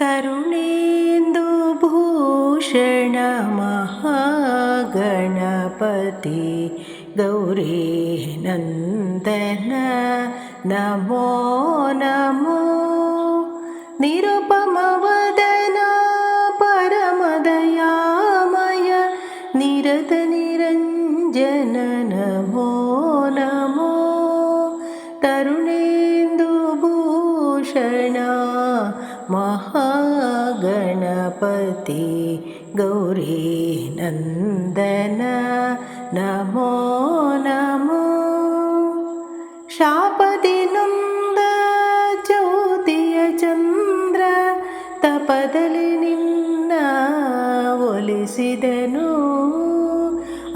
तरुणेन्दुभूषण महागणपति गौरी नन्दन नमो नमो निरुपमवदन परमदयामय निरतनिरञ्जन नमो नमो तरुणेन्दुभूषण महागणपति गौरी नन्दन नमो नमो ಶಾಪದಿನುಂದ ಜ್ಯೋತಿಯ ಚಂದ್ರ ತಪದಲ್ಲಿ ನಿನ್ನ ಒಲಿಸಿದನು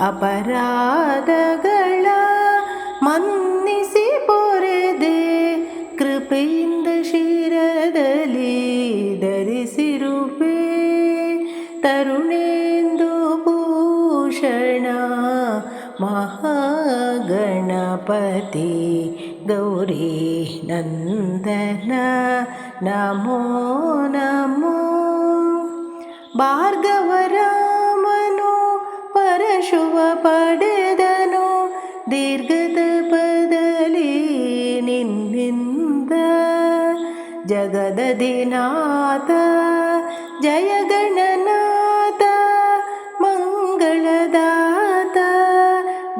ಅಪರಾಧಗಳ ಮನ್ನಿಸಿ ಪೊರೆದೆ ಕೃಪೆಯಿಂದ तरुणेन्दुभूषण महागणपति गौरिनन्द नमो नमो। भार्गवरामनो परशुवपडदनु दीर्घदपदली निन्द् जगददिनाथ जय गणन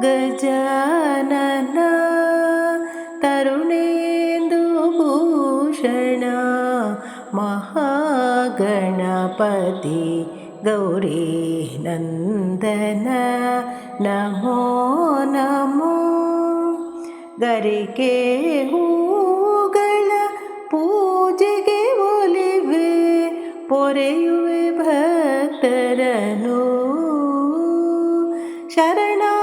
ಗಜಾನನ ತರುಣೇಂದು ಭೂಷಣ ಮಹಾಗಣಪತಿ ಗೌರಿ ನಂದನ ನಮೋ ನಮೋ ಗರಿಕೆ ಹೂಗಳ ಪೂಜೆಗೆ ಒಲಿವೆ ಪೊರೆಯುವೆ ಭಕ್ತರನು ಶರಣಾದವರ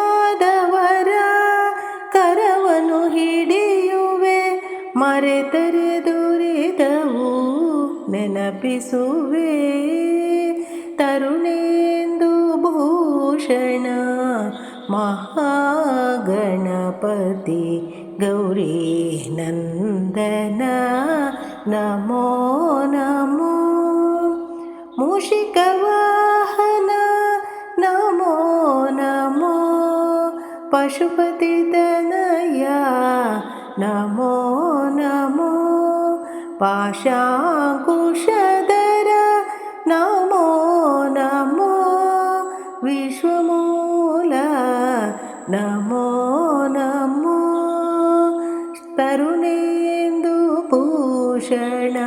ಮರೆತರೆ ದುರಿದವು ನೆನಪಿಸುವೆ ತರುಣೇಂದು ಭೂಷಣ ಮಹಾಗಣಪತಿ ಗೌರಿ ನಂದನ ನಮೋ ನಮೋ ಮೂಷಿಕವಾಹನ ನಮೋ ನಮೋ ಪಶುಪತಿ ತನಯ ನಮೋ పాశాకుషదర నమో నమో విశ్వమూల నమో నమో తరుణేందు భూషణ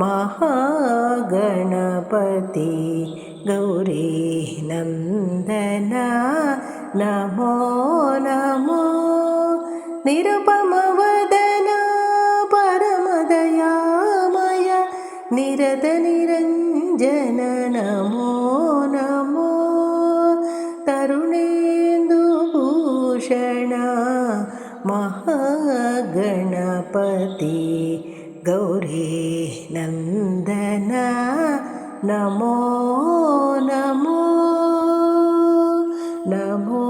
महागणपति गौरी नन्दना नमो नमो निरुपमा നിരഞ്ജന നമോ നമോ തരുണേന്ദുഭൂഷണ മഹാഗണപതി ഗൗരീ നന്ദന നമോ നമോ നമോ